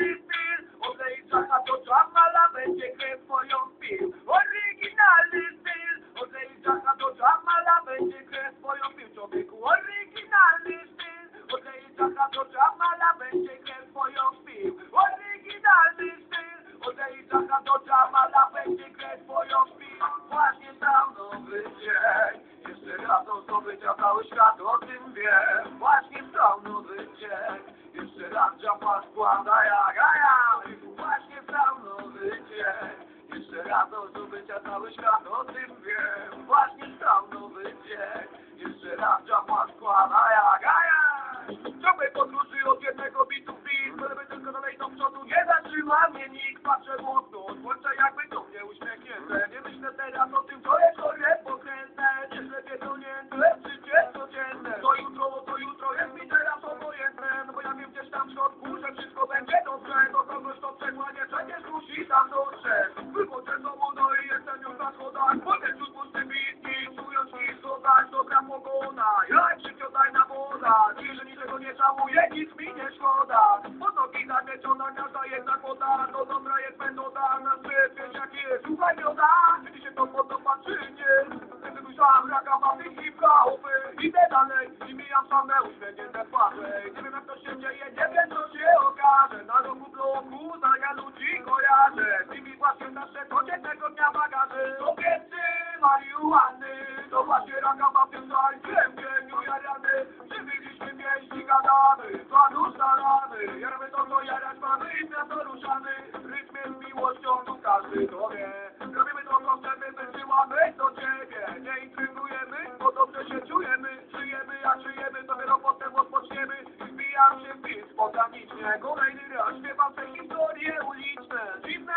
styl Odlej czaka to Jamala będzie krew moją Oryginalny styl Odlej czaka to będzie krew moją pił Człowieku oryginalny styl Odlej czaka to Jamala będzie krew moją Oryginalny styl Odlej czaka to będzie krew moją pił Właśnie tam nowy dzień Jeszcze raz do zdobycia cały świat o tym wie składa jak ja Właśnie stał nowy dzień Jeszcze raz do zdobycia cały świat o tym wie Właśnie stał nowy dzień Jeszcze raz Jamal składa jak ja Ciągłej podróży od jednego bitu bit Byleby tylko dalej do przodu. Nie zatrzyma mnie nikt Patrzę mocno żałuję, nic mi nie szkoda. Pod nogi zawieczona, każda jedna woda No dobra jest metoda, na szczyt, wiesz jak jest. Słuchaj mioda, czy się to podoba czy nie? Gdy myślałem, raka mam i hip-hopy Idę dalej i mijam same uśmiechnięte twarze. Nie wiem jak to się dzieje, nie wiem co się okaże. Na rogu bloku, zaga ludzi kojarzę Z nimi właśnie nasze codziennego dnia bagaże. Kobiety, marihuany. To właśnie raka mam tym gadamy, plan ustalamy Jaramy to co jarać mamy i miasto ruszamy. Rytm jest miłością, tu każdy to wie Robimy to co chcemy, wysyłamy do ciebie. Nie intrygujemy, bo dobrze się czujemy. Żyjemy jak żyjemy, dopiero potem odpoczniemy. Wbijam się w bit spontanicznie Kolejny raz śpiewam te historie uliczne. Dziwne